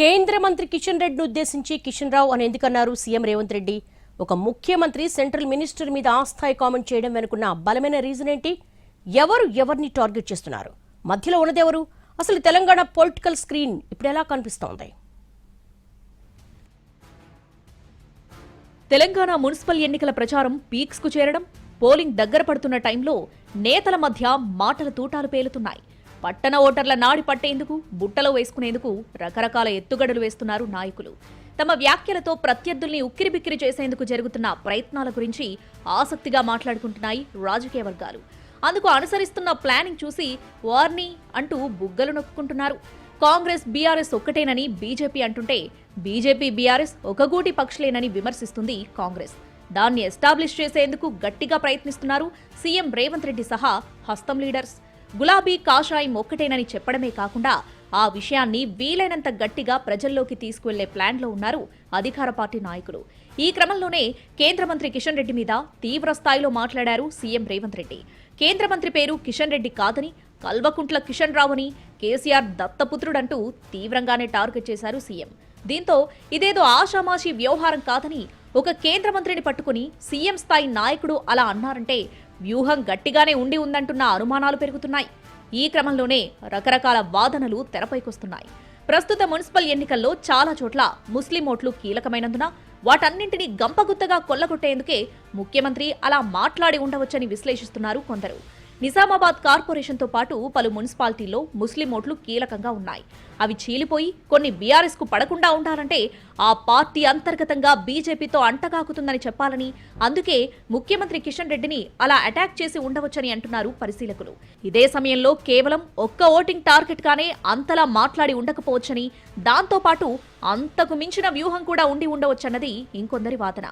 కేంద్ర మంత్రి కిషన్ రెడ్డిని ఉద్దేశించి కిషన్ రావు అని ఎందుకన్నారు సీఎం రేవంత్ రెడ్డి. ఒక ముఖ్యమంత్రి సెంట్రల్ మినిస్టర్ మీద ఆస్థాయి కామెంట్ చేయడం వెనుకున్న బలమైన రీజన్ ఏంటి? ఎవరు ఎవరిని టార్గెట్ చేస్తున్నారు? మధ్యలో ఉన్నదెవరు అసలు తెలంగాణ పొలిటికల్ స్క్రీన్ ఇప్పుడు ఎలా కనిపిస్తోంది? తెలంగాణ మున్సిపల్ ఎన్నికల ప్రచారం పీక్స్కు చేరడం పోలింగ్ దగ్గర పడుతున్న టైంలో నేతల మధ్య మాటల తూటాలు పేలుతున్నాయి. పట్టణ ఓటర్ల నాడి పట్టేందుకు బుట్టలో వేసుకునేందుకు రకరకాల ఎత్తుగడలు వేస్తున్నారు నాయకులు. తమ వ్యాఖ్యలతో ప్రత్యర్థుల్ని ఉక్కిరిబిక్కిరి చేసేందుకు జరుగుతున్న ప్రయత్నాల గురించి ఆసక్తిగా మాట్లాడుకుంటున్నాయి రాజకీయ వర్గాలు. అందుకు అనుసరిస్తున్న ప్లానింగ్ చూసి వార్ని అంటూ బుగ్గలు నొక్కుంటున్నారు కాంగ్రెస్ బీఆర్ఎస్ ఒక్కటేనని బీజేపీ అంటుంటే బీజేపీ బీఆర్ఎస్ ఒక గూటి పక్షులేనని విమర్శిస్తుంది కాంగ్రెస్. దాన్ని ఎస్టాబ్లిష్ చేసేందుకు గట్టిగా ప్రయత్నిస్తున్నారు సీఎం రేవంత్ రెడ్డి సహా హస్తం లీడర్స్. గులాబీ కాషాయం ఒక్కటేనని చెప్పడమే కాకుండా ఆ విషయాన్ని వీలైనంత గట్టిగా ప్రజల్లోకి తీసుకువెళ్ళే ప్లాన్లో ఉన్నారు అధికార పార్టీ నాయకులు. ఈ క్రమంలోనే కేంద్ర మంత్రి కిషన్ రెడ్డి మీద తీవ్ర స్థాయిలో మాట్లాడారు సీఎం రేవంత్ రెడ్డి. కేంద్ర మంత్రి పేరు కిషన్ రెడ్డి కాదని కల్వకుంట్ల కిషన్ రావుని కేసీఆర్ దత్తపుత్రుడంటూ తీవ్రంగానే టార్గెట్ చేశారు సీఎం. దీంతో ఇదేదో ఆషామాషి వ్యవహారం కాదని ఒక కేంద్ర మంత్రిని పట్టుకుని సీఎం స్థాయి నాయకుడు అలా అన్నారంటే వ్యూహం గట్టిగానే ఉండి ఉందంటున్న అనుమానాలు పెరుగుతున్నాయి. ఈ క్రమంలోనే రకరకాల వాదనలు తెరపైకొస్తున్నాయి. ప్రస్తుత మున్సిపల్ ఎన్నికల్లో చాలా చోట్ల ముస్లిం ఓట్లు కీలకమైనందున వాటన్నింటినీ గంపగుత్తగా కొల్లగొట్టేందుకే ముఖ్యమంత్రి అలా మాట్లాడి ఉండవచ్చని విశ్లేషిస్తున్నారు కొందరు. నిజామాబాద్ కార్పొరేషన్తో పాటు పలు మున్సిపాలిటీల్లో ముస్లిం ఓట్లు కీలకంగా ఉన్నాయి. అవి చీలిపోయి కొన్ని బీఆర్ఎస్కు పడకుండా ఉండాలంటే ఆ పార్టీ అంతర్గతంగా బీజేపీతో అంటగాకుతుందని చెప్పాలని అందుకే ముఖ్యమంత్రి కిషన్ రెడ్డిని అలా అటాక్ చేసి ఉండవచ్చని అంటున్నారు పరిశీలకులు. ఇదే సమయంలో కేవలం ఒక్క ఓటింగ్ టార్గెట్గానే అంతలా మాట్లాడి ఉండకపోవచ్చని దాంతోపాటు అంతకు మించిన వ్యూహం కూడా ఉండి ఉండవచ్చన్నది ఇంకొందరి వాదన.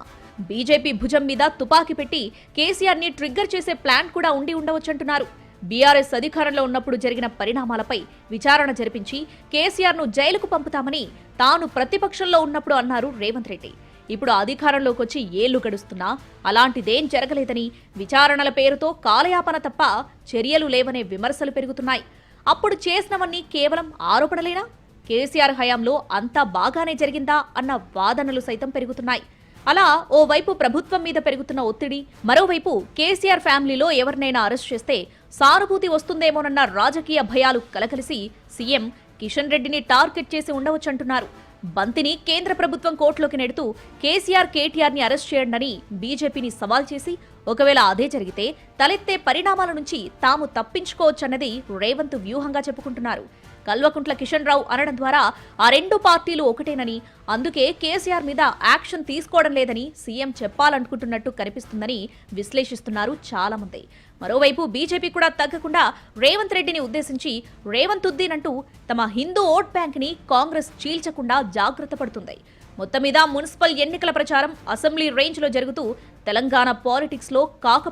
బీజేపీ భుజం మీద తుపాకీ పెట్టి కేసీఆర్ని ట్రిగ్గర్ చేసే ప్లాన్ కూడా ఉండి ఉండవచ్చంటున్నారు. బీఆర్ఎస్ అధికారంలో ఉన్నప్పుడు జరిగిన పరిణామాలపై విచారణ జరిపించి కేసీఆర్ను జైలుకు పంపుతామని తాను ప్రతిపక్షంలో ఉన్నప్పుడు అన్నారు రేవంత్ రెడ్డి. ఇప్పుడు అధికారంలోకి వచ్చి ఏళ్ళు గడుస్తున్నా అలాంటిదేం జరగలేదని విచారణల పేరుతో కాలయాపన తప్ప చర్యలు లేవనే విమర్శలు పెరుగుతున్నాయి. అప్పుడు చేసినవన్నీ కేవలం ఆరోపణలేనా? కేసీఆర్ హయాంలో అంతా బాగానే జరిగిందా అన్న వాదనలు సైతం పెరుగుతున్నాయి. అలా ఓవైపు ప్రభుత్వం మీద పెరుగుతున్న ఒత్తిడి మరోవైపు కేసీఆర్ ఫ్యామిలీలో ఎవరినైనా అరెస్ట్ చేస్తే సానుభూతి వస్తుందేమోనన్న రాజకీయ భయాలు కలకలిసి సీఎం కిషన్ రెడ్డిని టార్గెట్ చేసి ఉండవచ్చంటున్నారు. బంతిని కేంద్ర ప్రభుత్వం కోర్టులోకి నెడుతూ కేసీఆర్ కేటీఆర్ని అరెస్ట్ చేయండని బీజేపీని సవాల్ చేసి ఒకవేళ అదే జరిగితే తలెత్తే పరిణామాల నుంచి తాము తప్పించుకోవచ్చన్నది రేవంత్ వ్యూహంగా చెప్పుకుంటున్నారు. కల్వకుంట్ల కిషన్ రావు అనడం ద్వారా ఆ రెండు పార్టీలు ఒకటేనని అందుకే కేసీఆర్ మీద యాక్షన్ తీసుకోవడం లేదని సీఎం చెప్పాలనుకుంటున్నట్టు కనిపిస్తుందని విశ్లేషిస్తున్నారు చాలా మంది మరోవైపు బీజేపీ కూడా తగ్గకుండా రేవంత్ రెడ్డిని ఉద్దేశించి రేవంత్ ఉద్దీన్ అంటూ తమ హిందూ ఓట్ బ్యాంక్ని కాంగ్రెస్ చీల్చకుండా జాగ్రత్త పడుతుంది. మొత్తం మీద మున్సిపల్ ఎన్నికల ప్రచారం అసెంబ్లీ రేంజ్లో జరుగుతూ తెలంగాణ పాలిటిక్స్లో కాక